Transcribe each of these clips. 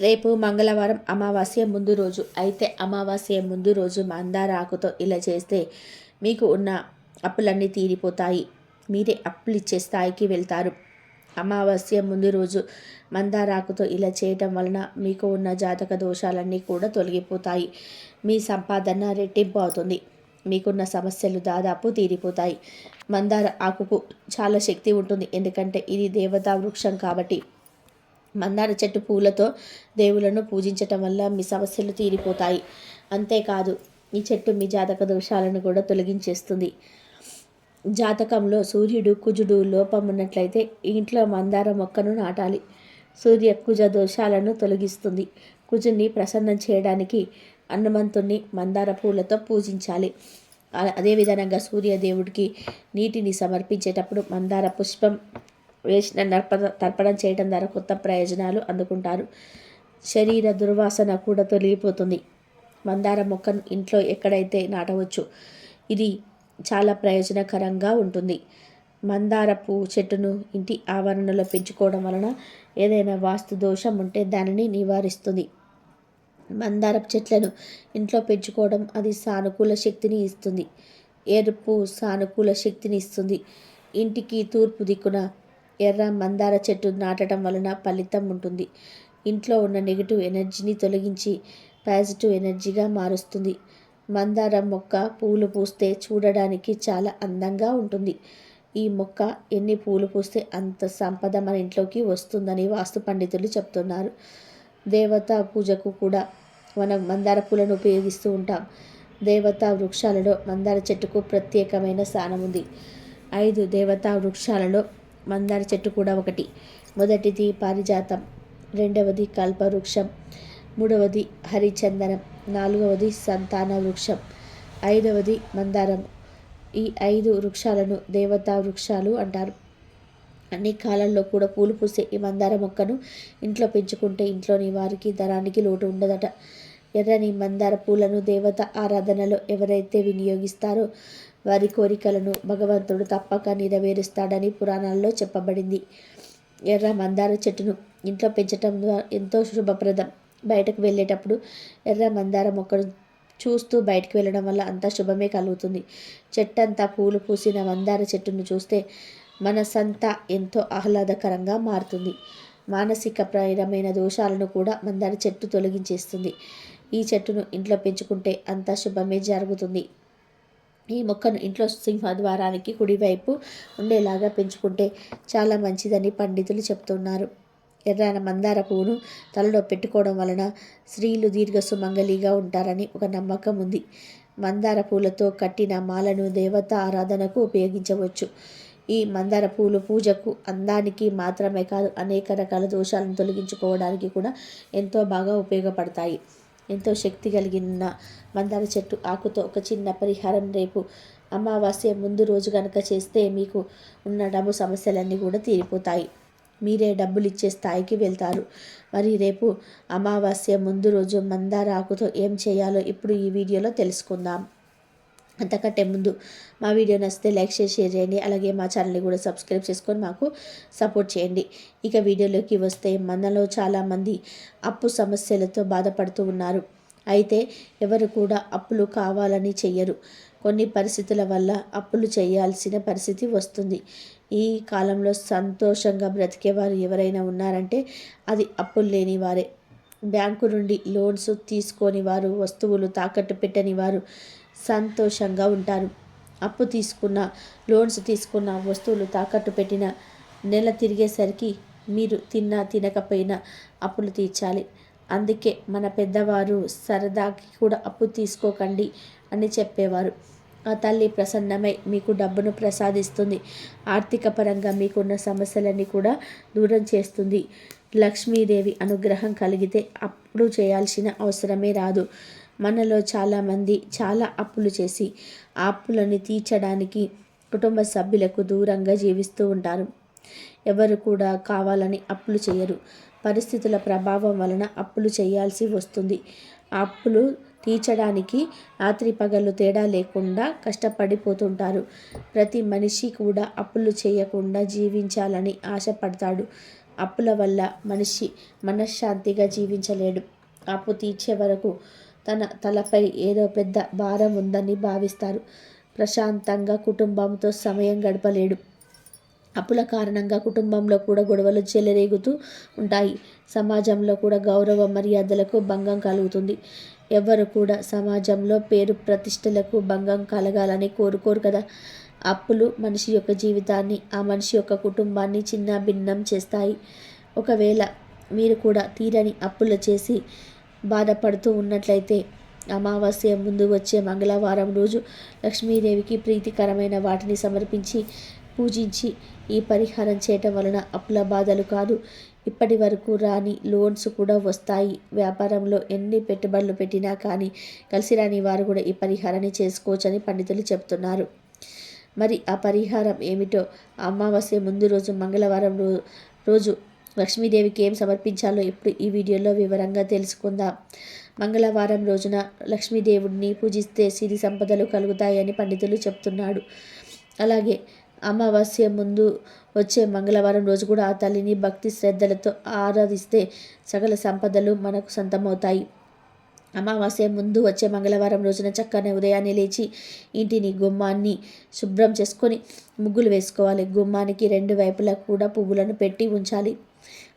రేపు మంగళవారం అమావాస్య ముందు రోజు. అయితే అమావాస్య ముందు రోజు మందార ఆకుతో ఇలా చేస్తే మీకు ఉన్న అప్పులన్నీ తీరిపోతాయి. మీరే అప్పులు ఇచ్చే స్థాయికి వెళ్తారు. అమావాస్య ముందు రోజు మందారాకుతో ఇలా చేయటం వలన మీకు ఉన్న జాతక దోషాలన్నీ కూడా తొలగిపోతాయి. మీ సంపాదన రెట్టింపు అవుతుంది. మీకున్న సమస్యలు దాదాపు తీరిపోతాయి. మందార ఆకుకు చాలా శక్తి ఉంటుంది. ఎందుకంటే ఇది దేవతా వృక్షం కాబట్టి మందార చెట్టు పూలతో దేవులను పూజించటం వల్ల మీ సమస్యలు తీరిపోతాయి. అంతేకాదు ఈ చెట్టు మీ జాతక దోషాలను కూడా తొలగించేస్తుంది. జాతకంలో సూర్యుడు కుజుడు లోపం ఉన్నట్లయితే ఇంట్లో మందార మొక్కను నాటాలి. సూర్య కుజ దోషాలను తొలగిస్తుంది. కుజుని ప్రసన్నం చేయడానికి హనుమంతుణ్ణి మందార పూలతో పూజించాలి. అదేవిధంగా సూర్యదేవుడికి నీటిని సమర్పించేటప్పుడు మందార పుష్పం వేసిన నర్పద తర్పణం చేయడం ద్వారా కొత్త ప్రయోజనాలు అందుకుంటారు. శరీర దుర్వాసన కూడా తొలగిపోతుంది. మందార మొక్కను ఇంట్లో ఎక్కడైతే నాటవచ్చు ఇది చాలా ప్రయోజనకరంగా ఉంటుంది. మందార పువ్వు చెట్టును ఇంటి ఆవరణలో పెంచుకోవడం వలన ఏదైనా వాస్తు దోషం ఉంటే దానిని నివారిస్తుంది. మందారపు చెట్లను ఇంట్లో పెంచుకోవడం అది సానుకూల శక్తిని ఇస్తుంది. ఎరుపు సానుకూల శక్తిని ఇస్తుంది. ఇంటికి తూర్పు దిక్కున ఎర్ర మందార చెట్టు నాటడం వలన ఫలితం ఉంటుంది. ఇంట్లో ఉన్న నెగిటివ్ ఎనర్జీని తొలగించి పాజిటివ్ ఎనర్జీగా మారుస్తుంది. మందార మొక్క పూలు పూస్తే చూడడానికి చాలా అందంగా ఉంటుంది. ఈ మొక్క ఎన్ని పూలు పూస్తే అంత సంపద మన ఇంట్లోకి వస్తుందని వాస్తు పండితులు చెప్తున్నారు. దేవతా పూజకు కూడా మనం మందార పూలను ఉపయోగిస్తూ ఉంటాం. దేవతా వృక్షాలలో మందార చెట్టుకు ప్రత్యేకమైన స్థానం ఉంది. ఐదు దేవతా వృక్షాలలో మందార చెట్టు కూడా ఒకటి. మొదటిది పారిజాతం రెండవది కల్పవృక్షం మూడవది హరిచందనం నాలుగవది సంతాన వృక్షం ఐదవది మందారం. ఈ ఐదు వృక్షాలను దేవతా వృక్షాలు అంటారు. అన్ని కాలాల్లో కూడా పూలు పూసే ఈ మందార మొక్కను ఇంట్లో పెంచుకుంటే ఇంట్లోని వారికి ధనానికి లోటు ఉండదట. ఎర్రని మందార పూలను దేవత ఆరాధనలో ఎవరైతే వినియోగిస్తారో వారి కోరికలను భగవంతుడు తప్పక నెరవేరుస్తాడని పురాణాల్లో చెప్పబడింది. ఎర్ర మందార చెట్టును ఇంట్లో పెంచటం ద్వారా ఎంతో శుభప్రదం. బయటకు వెళ్ళేటప్పుడు ఎర్ర మందార మొక్కను చూస్తూ బయటకు వెళ్ళడం వల్ల అంతా శుభమే కలుగుతుంది. చెట్టంతా పూలు పూసిన మందార చెట్టును చూస్తే మనసంతా ఎంతో ఆహ్లాదకరంగా మారుతుంది. మానసిక ప్రేరమైన దోషాలను కూడా మందార చెట్టు తొలగించేస్తుంది. ఈ చెట్టును ఇంట్లో పెంచుకుంటే అంతా శుభమే జరుగుతుంది. ఈ మొక్కను ఇంట్లో సింహద్వారానికి కుడివైపు ఉండేలాగా పెంచుకుంటే చాలా మంచిదని పండితులు చెప్తున్నారు. ఎర్రన మందార పువ్వును తలలో పెట్టుకోవడం వలన స్త్రీలు దీర్ఘ సుమంగళిగా ఉంటారని ఒక నమ్మకం ఉంది. మందార పూలతో కట్టిన మాలను దేవత ఆరాధనకు ఉపయోగించవచ్చు. ఈ మందార పూలు పూజకు అందానికి మాత్రమే కాదు అనేక రకాల దోషాలను తొలగించుకోవడానికి కూడా ఎంతో బాగా ఉపయోగపడతాయి. ఎంతో శక్తి కలిగిన మందార చెట్టు ఆకుతో ఒక చిన్న పరిహారం రేపు అమావాస్య ముందు రోజు కనుక చేస్తే మీకు ఉన్న డబ్బు సమస్యలన్నీ కూడా తీరిపోతాయి. మీరే డబ్బులు ఇచ్చే స్థాయికి వెళ్తారు. మరి రేపు అమావాస్య ముందు రోజు మందార ఆకుతో ఏం చేయాలో ఇప్పుడు ఈ వీడియోలో తెలుసుకుందాం. అంతకంటే ముందు మా వీడియో నచ్చితే లైక్ చేసి షేర్ చేయండి. అలాగే మా ఛానల్ని కూడా సబ్స్క్రైబ్ చేసుకొని మాకు సపోర్ట్ చేయండి. ఇక వీడియోలోకి వస్తే మనలో చాలామంది అప్పు సమస్యలతో బాధపడుతూ ఉన్నారు. అయితే ఎవరు కూడా అప్పులు కావాలని చెయ్యరు. కొన్ని పరిస్థితుల వల్ల అప్పులు చేయాల్సిన పరిస్థితి వస్తుంది. ఈ కాలంలో సంతోషంగా బ్రతికేవారు ఎవరైనా ఉన్నారంటే అది అప్పులు లేని వారే. బ్యాంకు నుండి లోన్స్ తీసుకొని వారు వస్తువులు తాకట్టు పెట్టని వారు సంతోషంగా ఉంటారు. అప్పు తీసుకున్న లోన్స్ తీసుకున్న వస్తువులు తాకట్టు పెట్టిన నెల తిరిగేసరికి మీరు తిన్నా తినకపోయినా అప్పులు తీర్చాలి. అందుకే మన పెద్దవారు సరదాకి కూడా అప్పు తీసుకోకండి అని చెప్పేవారు. ఆ తల్లి ప్రసన్నమై మీకు డబ్బును ప్రసాదిస్తుంది. ఆర్థిక పరంగా మీకున్న సమస్యలన్నీ కూడా దూరం చేస్తుంది. లక్ష్మీదేవి అనుగ్రహం కలిగితే అప్పుడు చేయాల్సిన అవసరమే రాదు. మనలో చాలామంది చాలా అప్పులు చేసి ఆ అప్పులను తీర్చడానికి కుటుంబ సభ్యులకు దూరంగా జీవిస్తూ ఉంటారు. ఎవరు కూడా కావాలని అప్పులు చేయరు. పరిస్థితుల ప్రభావం వలన అప్పులు చేయాల్సి వస్తుంది. ఆ అప్పులు తీర్చడానికి రాత్రి పగలు తేడా లేకుండా కష్టపడిపోతుంటారు. ప్రతి మనిషి కూడా అప్పులు చేయకుండా జీవించాలని ఆశపడతాడు. అప్పుల వల్ల మనిషి మనశ్శాంతిగా జీవించలేడు. అప్పు తీర్చే వరకు తన తలపై ఏదో పెద్ద భారం ఉందని భావిస్తారు. ప్రశాంతంగా కుటుంబంతో సమయం గడపలేడు. అప్పుల కారణంగా కుటుంబంలో కూడా గొడవలు చెలరేగుతూ ఉంటాయి. సమాజంలో కూడా గౌరవ మర్యాదలకు భంగం కలుగుతుంది. ఎవరు కూడా సమాజంలో పేరు ప్రతిష్టలకు భంగం కలగాలని కోరుకోరు కదా. అప్పులు మనిషి యొక్క జీవితాన్ని ఆ మనిషి యొక్క కుటుంబాన్ని చిన్న భిన్నం చేస్తాయి. ఒకవేళ మీరు కూడా తీరని అప్పులు చేసి బాధపడుతూ ఉన్నట్లయితే అమావాస్య ముందు వచ్చే మంగళవారం రోజు లక్ష్మీదేవికి ప్రీతికరమైన వాటిని సమర్పించి పూజించి ఈ పరిహారం చేయటం వలన అప్పుల బాధలు కాదు. ఇప్పటి వరకు రాని లోన్స్ కూడా వస్తాయి. వ్యాపారంలో ఎన్ని పెట్టుబడులు పెట్టినా కానీ కలిసి రాని వారు కూడా ఈ పరిహారాన్ని చేసుకోవచ్చని పండితులు చెప్తున్నారు. మరి ఆ పరిహారం ఏమిటో? అమావాస్య ముందు రోజు మంగళవారం రోజు లక్ష్మీదేవికి ఏం సమర్పించాలో ఇప్పుడు ఈ వీడియోలో వివరంగా తెలుసుకుందాం. మంగళవారం రోజున లక్ష్మీదేవుడిని పూజిస్తే సిరి సంపదలు కలుగుతాయని పండితులు చెప్తున్నాడు. అలాగే అమావాస్య ముందు వచ్చే మంగళవారం రోజు కూడా ఆ తల్లిని భక్తి శ్రద్ధలతో ఆరాధిస్తే సకల సంపదలు మనకు సొంతమవుతాయి. అమావాస్య ముందు వచ్చే మంగళవారం రోజున చక్కని ఉదయాన్నే లేచి ఇంటిని గుమ్మాన్ని శుభ్రం చేసుకొని ముగ్గులు వేసుకోవాలి. గుమ్మానికి రెండు వైపులా కూడా పువ్వులను పెట్టి ఉంచాలి.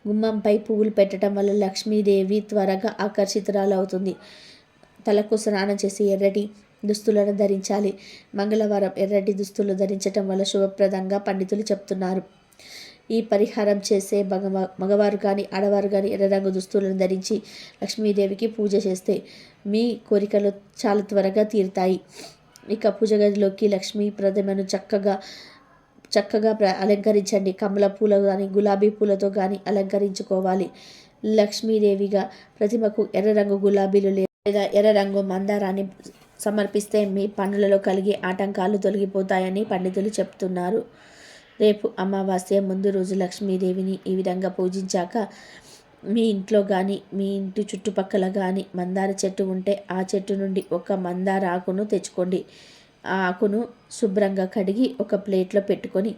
గుమ్మంపై పువ్వులు పెట్టడం వల్ల లక్ష్మీదేవి త్వరగా ఆకర్షితురాలు అవుతుంది తలకు స్నానం చేసి ఎర్రటి దుస్తులను ధరించాలి. మంగళవారం ఎర్రటి దుస్తులు ధరించటం వల్ల శుభప్రదంగా పండితులు చెప్తున్నారు. ఈ పరిహారం చేసే మగవ మగవారు కానీ ఆడవారు కానీ ఎర్ర రంగు దుస్తులను ధరించి లక్ష్మీదేవికి పూజ చేస్తే మీ కోరికలు చాలా త్వరగా తీరుతాయి. ఇక పూజ గదిలోకి లక్ష్మీ ప్రతిమను చక్కగా చక్కగా ప్ర అలంకరించండి. కమల పూల కానీ గులాబీ పూలతో కానీ అలంకరించుకోవాలి. లక్ష్మీదేవిగా ప్రతిమకు ఎర్ర రంగు గులాబీలు లేదా ఎర్ర రంగు మందారాన్ని సమర్పిస్తే మీ పనులలో కలిగే ఆటంకాలు తొలగిపోతాయని పండితులు చెప్తున్నారు. రేపు అమావాస్య ముందు రోజు లక్ష్మీదేవిని ఈ విధంగా పూజించాక మీ ఇంట్లో కానీ మీ ఇంటి చుట్టుపక్కల కానీ మందార చెట్టు ఉంటే ఆ చెట్టు నుండి ఒక మందార ఆకును తెచ్చుకోండి. ఆ ఆకును శుభ్రంగా కడిగి ఒక ప్లేట్లో పెట్టుకొని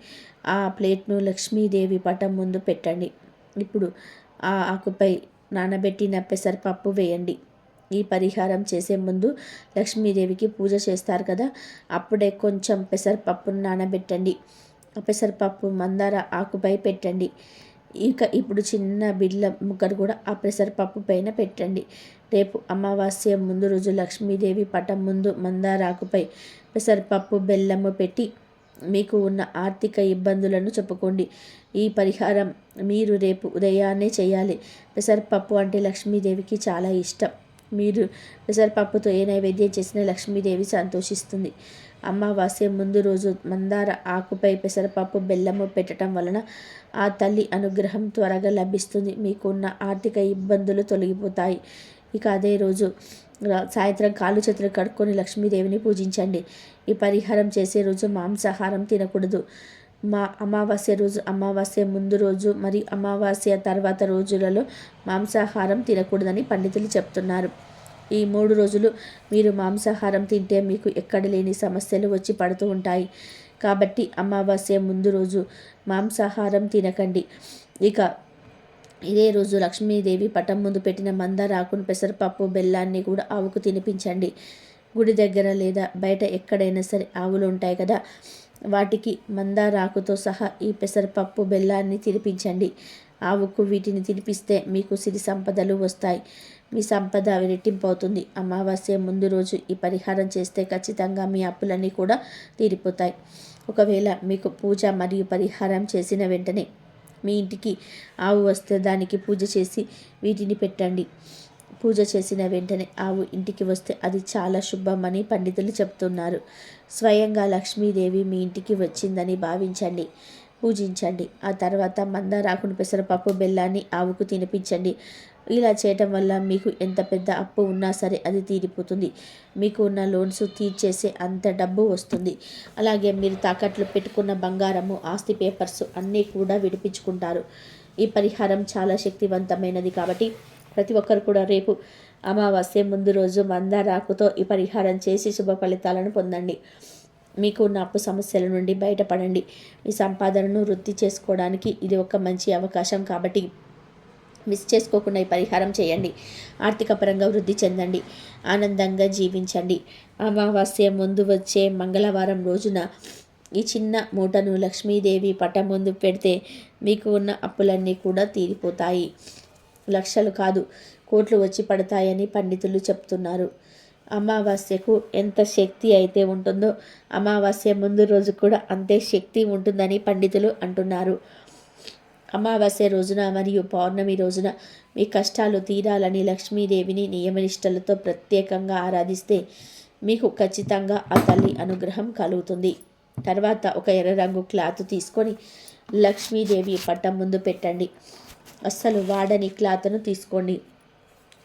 ఆ ప్లేట్ను లక్ష్మీదేవి పటం ముందు పెట్టండి. ఇప్పుడు ఆ ఆకుపై నానబెట్టిన పెసరపప్పు వేయండి. ఈ పరిహారం చేసే ముందు లక్ష్మీదేవికి పూజ చేస్తారు కదా అప్పుడే కొంచెం పెసరపప్పును నానబెట్టండి. పెసరపప్పు మందార ఆకుపై పెట్టండి. ఇక ఇప్పుడు చిన్న బిడ్ల ముక్కను కూడా ఆ పెసరపప్పు పైన పెట్టండి. రేపు అమావాస్య ముందు రోజు లక్ష్మీదేవి పటం ముందు మందారాకుపై పెసరపప్పు బెల్లము పెట్టి మీకు ఉన్న ఆర్థిక ఇబ్బందులను చెప్పుకోండి. ఈ పరిహారం మీరు రేపు ఉదయాన్నే చేయాలి. పెసరపప్పు అంటే లక్ష్మీదేవికి చాలా ఇష్టం. మీరు పెసరపప్పుతో ఏ నైవేద్యం చేసినా లక్ష్మీదేవి సంతోషిస్తుంది. అమావాస్య ముందు రోజు మందార ఆకుపై పెసరపప్పు బెల్లము పెట్టడం వలన ఆ తల్లి అనుగ్రహం త్వరగా లభిస్తుంది. మీకున్న ఆర్థిక ఇబ్బందులు తొలగిపోతాయి. ఇక అదే రోజు సాయంత్రం కాళ్ళు చేతులు కడుక్కొని లక్ష్మీదేవిని పూజించండి. ఈ పరిహారం చేసే రోజు మాంసాహారం తినకూడదు. మా అమావాస్య రోజు అమావాస్య ముందు రోజు మరి అమావాస్య తర్వాత రోజులలో మాంసాహారం తినకూడదని పండితులు చెప్తున్నారు. ఈ మూడు రోజులు మీరు మాంసాహారం తింటే మీకు ఎక్కడ లేని సమస్యలు వచ్చి పడుతూ ఉంటాయి. కాబట్టి అమావాస్య ముందు రోజు మాంసాహారం తినకండి. ఇక ఇదే రోజు లక్ష్మీదేవి పటం ముందు పెట్టిన మందారాకును పెసరపప్పు బెల్లాన్ని కూడా ఆవుకు తినిపించండి. గుడి దగ్గర లేదా బయట ఎక్కడైనా సరే ఆవులు ఉంటాయి కదా వాటికి మందారాకుతో సహా ఈ పెసరపప్పు బెల్లాన్ని తినిపించండి. ఆవుకు వీటిని తినిపిస్తే మీకు సిరి సంపదలు వస్తాయి. మీ సంపద రెట్టింపు అవుతుంది అమావాస్య ముందు రోజు ఈ పరిహారం చేస్తే ఖచ్చితంగా మీ అప్పులన్నీ కూడా తీరిపోతాయి. ఒకవేళ మీకు పూజ మరియు పరిహారం చేసిన వెంటనే మీ ఇంటికి ఆవు వస్తే దానికి పూజ చేసి వీటిని పెట్టండి. పూజ చేసిన వెంటనే ఆవు ఇంటికి వస్తే అది చాలా శుభమని పండితులు చెప్తున్నారు. స్వయంగా లక్ష్మీదేవి మీ ఇంటికి వచ్చిందని భావించండి. పూజించండి. ఆ తర్వాత మందారాకుని పెసరపప్పు బెల్లాన్ని ఆవుకు తినిపించండి. ఇలా చేయటం వల్ల మీకు ఎంత పెద్ద అప్పు ఉన్నా సరే అది తీరిపోతుంది. మీకు ఉన్న లోన్స్ తీర్చేసే అంత డబ్బు వస్తుంది. అలాగే మీరు తాకట్లు పెట్టుకున్న బంగారము ఆస్తి పేపర్స్ అన్నీ కూడా విడిపించుకుంటారు. ఈ పరిహారం చాలా శక్తివంతమైనది కాబట్టి ప్రతి ఒక్కరు కూడా రేపు అమావాస్య ముందు రోజు మందారాకుతో ఈ పరిహారం చేసి శుభ ఫలితాలను పొందండి. మీకు ఉన్న అప్పు సమస్యల నుండి బయటపడండి. మీ సంపాదనను వృద్ధి చేసుకోవడానికి ఇది ఒక మంచి అవకాశం కాబట్టి మిస్ చేసుకోకుండా ఈ పరిహారం చేయండి. ఆర్థిక పరంగా వృద్ధి చెందండి. ఆనందంగా జీవించండి. అమావాస్య ముందు వచ్చే మంగళవారం రోజున ఈ చిన్న మూటను లక్ష్మీదేవి పటం ముందు పెడితే మీకు ఉన్న అప్పులన్నీ కూడా తీరిపోతాయి. లక్షలు కాదు కోట్లు వచ్చి పడతాయని పండితులు చెప్తున్నారు. అమావాస్యకు ఎంత శక్తి అయితే ఉంటుందో అమావాస్య ముందు రోజు కూడా అంతే శక్తి ఉంటుందని పండితులు అంటున్నారు. అమావాస్య రోజున మరియు పౌర్ణమి రోజున మీ కష్టాలు తీరాలని లక్ష్మీదేవిని నియమనిష్టలతో ప్రత్యేకంగా ఆరాధిస్తే మీకు ఖచ్చితంగా ఆ తల్లి అనుగ్రహం కలుగుతుంది. తర్వాత ఒక ఎర్ర రంగు క్లాత్ తీసుకొని లక్ష్మీదేవి పట్టం ముందు పెట్టండి. అస్సలు వాడని క్లాత్ను తీసుకోండి.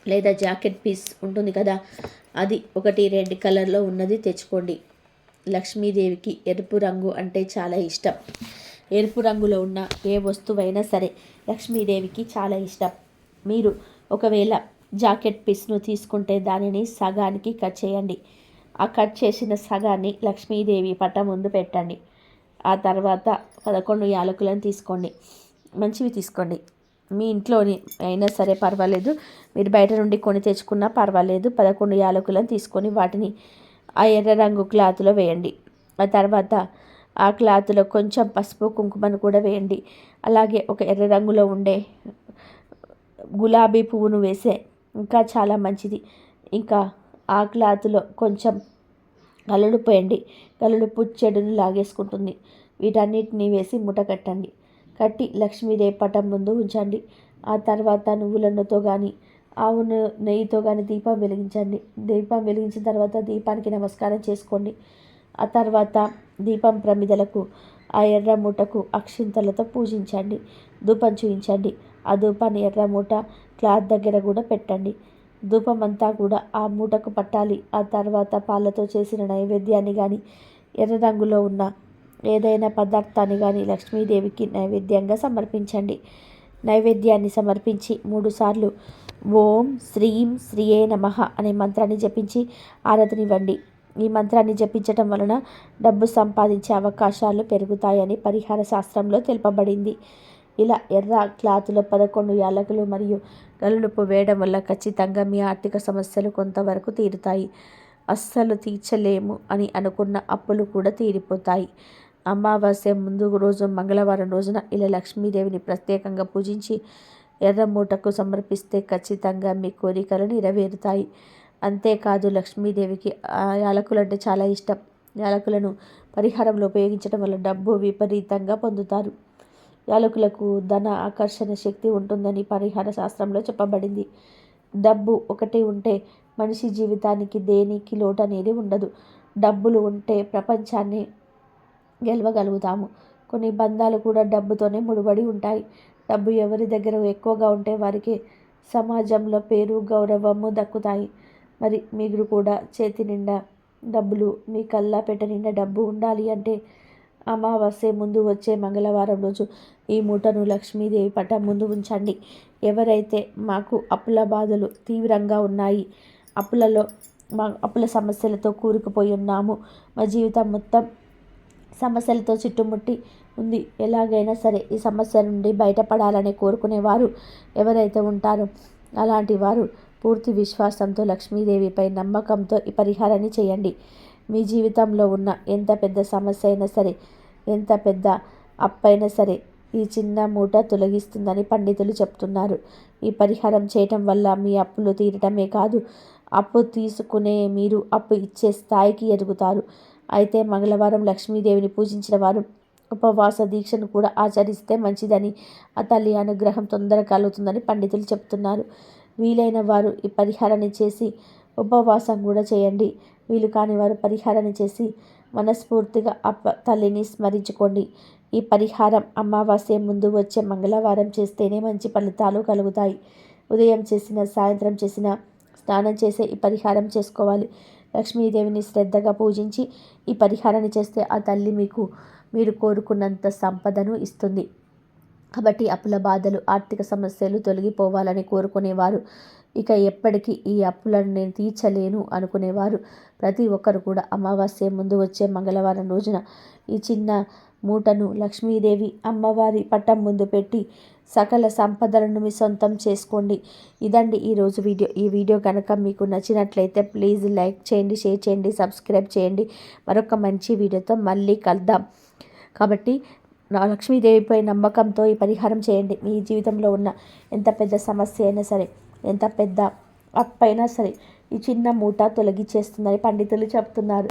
లేదా జాకెట్ పీస్ ఉంటుంది కదా అది ఒకటి రెడ్ కలర్లో ఉన్నది తెచ్చుకోండి. లక్ష్మీదేవికి ఎరుపు రంగు అంటే చాలా ఇష్టం. ఎరుపు రంగులో ఉన్న ఏ వస్తువైనా సరే లక్ష్మీదేవికి చాలా ఇష్టం. మీరు ఒకవేళ జాకెట్ పీస్ను తీసుకుంటే దానిని సగానికి కట్ చేయండి. ఆ కట్ చేసిన సగాన్ని లక్ష్మీదేవి పట్ట ముందు పెట్టండి. ఆ తర్వాత పదకొండు యాలకులను తీసుకోండి. మంచివి తీసుకోండి. మీ ఇంట్లోని అయినా సరే పర్వాలేదు. మీరు బయట నుండి కొని తెచ్చుకున్నా పర్వాలేదు. పదకొండు యాలకులను తీసుకొని వాటిని ఆ ఎర్ర రంగు క్లాత్లో వేయండి. ఆ తర్వాత ఆ క్లాత్లో కొంచెం పసుపు కుంకుమను కూడా వేయండి. అలాగే ఒక ఎర్ర రంగులో ఉండే గులాబీ పువ్వును వేసే ఇంకా చాలా మంచిది. ఇంకా ఆ క్లాత్లో కొంచెం గలడు పోయండి గలడు చెడును లాగేసుకుంటుంది. వీటన్నిటిని వేసి ముట కట్టండి. కట్టి లక్ష్మీదేవి పటం ముందు ఉంచండి. ఆ తర్వాత నువ్వులన్నతో కానీ ఆవు నెయ్యితో కానీ దీపం వెలిగించండి. దీపం వెలిగించిన తర్వాత దీపానికి నమస్కారం చేసుకోండి. ఆ తర్వాత దీపం ప్రమిదలకు ఆ ఎర్ర మూటకు అక్షింతలతో పూజించండి ధూపం చూయించండి. ఆ ధూపాన్ని ఎర్ర మూట క్లాత్ దగ్గర కూడా పెట్టండి. ధూపం అంతా కూడా ఆ మూటకు పట్టాలి. ఆ తర్వాత పాలతో చేసిన నైవేద్యాన్ని కానీ ఎర్ర రంగులో ఉన్న ఏదైనా పదార్థాన్ని కానీ లక్ష్మీదేవికి నైవేద్యంగా సమర్పించండి. నైవేద్యాన్ని సమర్పించి మూడుసార్లు ఓం శ్రీం శ్రీయే నమ అనే మంత్రాన్ని జపించి ఆరతినివ్వండి ఈ మంత్రాన్ని జపించటం వలన డబ్బు సంపాదించే అవకాశాలు పెరుగుతాయని పరిహార శాస్త్రంలో తెలుపబడింది. ఇలా ఎర్ర క్లాతులో పదకొండు యాలకులు మరియు గలుడుపు వేయడం వల్ల ఖచ్చితంగా మీ ఆర్థిక సమస్యలు కొంతవరకు తీరుతాయి. అస్సలు తీర్చలేము అని అనుకున్న అప్పులు కూడా తీరిపోతాయి. అమావాస్య ముందు రోజు మంగళవారం రోజున ఇలా లక్ష్మీదేవిని ప్రత్యేకంగా పూజించి ఎర్ర మూటకు సమర్పిస్తే ఖచ్చితంగా మీ కోరికలు నెరవేరుతాయి. అంతేకాదు లక్ష్మీదేవికి యాలకులు అంటే చాలా ఇష్టం. యాలకులను పరిహారంలో ఉపయోగించడం వల్ల డబ్బు విపరీతంగా పొందుతారు. యాలకులకు ధన ఆకర్షణ శక్తి ఉంటుందని పరిహార శాస్త్రంలో చెప్పబడింది. డబ్బు ఒకటి ఉంటే మనిషి జీవితానికి దేనికి లోటు అనేది ఉండదు. డబ్బులు ఉంటే ప్రపంచాన్ని గెలవగలుగుతాము. కొన్ని బంధాలు కూడా డబ్బుతోనే ముడిపడి ఉంటాయి. డబ్బు ఎవరి దగ్గర ఎక్కువగా ఉంటే వారికి సమాజంలో పేరు గౌరవము దక్కుతాయి. మరి మీరు కూడా చేతి నిండా డబ్బులు మీ కల్లా పెట్ట నిండా డబ్బు ఉండాలి అంటే అమావాస్య ముందు వచ్చే మంగళవారం రోజు ఈ మూటను లక్ష్మీదేవి పటం ముందు ఉంచండి. ఎవరైతే మాకు అప్పుల బాధలు తీవ్రంగా ఉన్నాయి అప్పులలో మా అప్పుల సమస్యలతో కూరుకుపోయి ఉన్నాము మా జీవితం మొత్తం సమస్యలతో చుట్టుముట్టి ఉంది ఎలాగైనా సరే ఈ సమస్య నుండి బయటపడాలని కోరుకునేవారు ఎవరైతే ఉంటారో అలాంటి వారు పూర్తి విశ్వాసంతో లక్ష్మీదేవిపై నమ్మకంతో ఈ పరిహారాన్ని చేయండి. మీ జీవితంలో ఉన్న ఎంత పెద్ద సమస్య అయినా సరే ఎంత పెద్ద అప్పైనా సరే ఈ చిన్న మూట తొలగిస్తుందని పండితులు చెప్తున్నారు. ఈ పరిహారం చేయటం వల్ల మీ అప్పులు తీరటమే కాదు అప్పు తీసుకునే మీరు అప్పు ఇచ్చే స్థాయికి ఎదుగుతారు. అయితే మంగళవారం లక్ష్మీదేవిని పూజించిన వారు ఉపవాస దీక్షను కూడా ఆచరిస్తే మంచిదని ఆ తల్లి అనుగ్రహం తొందరగా కలుగుతుందని పండితులు చెప్తున్నారు. వీలైన వారు ఈ పరిహారాన్ని చేసి ఉపవాసం కూడా చేయండి. వీలు కాని వారు పరిహారాన్ని చేసి మనస్ఫూర్తిగా అప్ప తల్లిని స్మరించుకోండి. ఈ పరిహారం అమావాస్య ముందు వచ్చే మంగళవారం చేస్తేనే మంచి ఫలితాలు కలుగుతాయి. ఉదయం చేసిన సాయంత్రం చేసిన స్నానం చేసే ఈ పరిహారం చేసుకోవాలి. లక్ష్మీదేవిని శ్రద్ధగా పూజించి ఈ పరిహారాన్ని చేస్తే ఆ తల్లి మీకు మీరు కోరుకున్నంత సంపదను ఇస్తుంది. కాబట్టి అప్పుల బాధలు ఆర్థిక సమస్యలు తొలగిపోవాలని కోరుకునేవారు. ఇక ఎప్పటికీ ఈ అప్పులను నేను తీర్చలేను అనుకునేవారు. ప్రతి ఒక్కరు కూడా అమావాస్య ముందు వచ్చే మంగళవారం రోజున ఈ చిన్న మూటను లక్ష్మీదేవి అమ్మవారి పట్టం ముందు పెట్టి సకల సంపదలను మీ సొంతం చేసుకోండి. ఇదండి ఈరోజు వీడియో. ఈ వీడియో కనుక మీకు నచ్చినట్లయితే ప్లీజ్ లైక్ చేయండి షేర్ చేయండి సబ్స్క్రైబ్ చేయండి. మరొక మంచి వీడియోతో మళ్ళీ కలుద్దాం. కాబట్టి లక్ష్మీదేవిపై నమ్మకంతో ఈ పరిహారం చేయండి. మీ జీవితంలో ఉన్న ఎంత పెద్ద సమస్య అయినా సరే ఎంత పెద్ద అప్పైనా సరే ఈ చిన్న మూట తొలగించేస్తుందని పండితులు చెప్తున్నారు.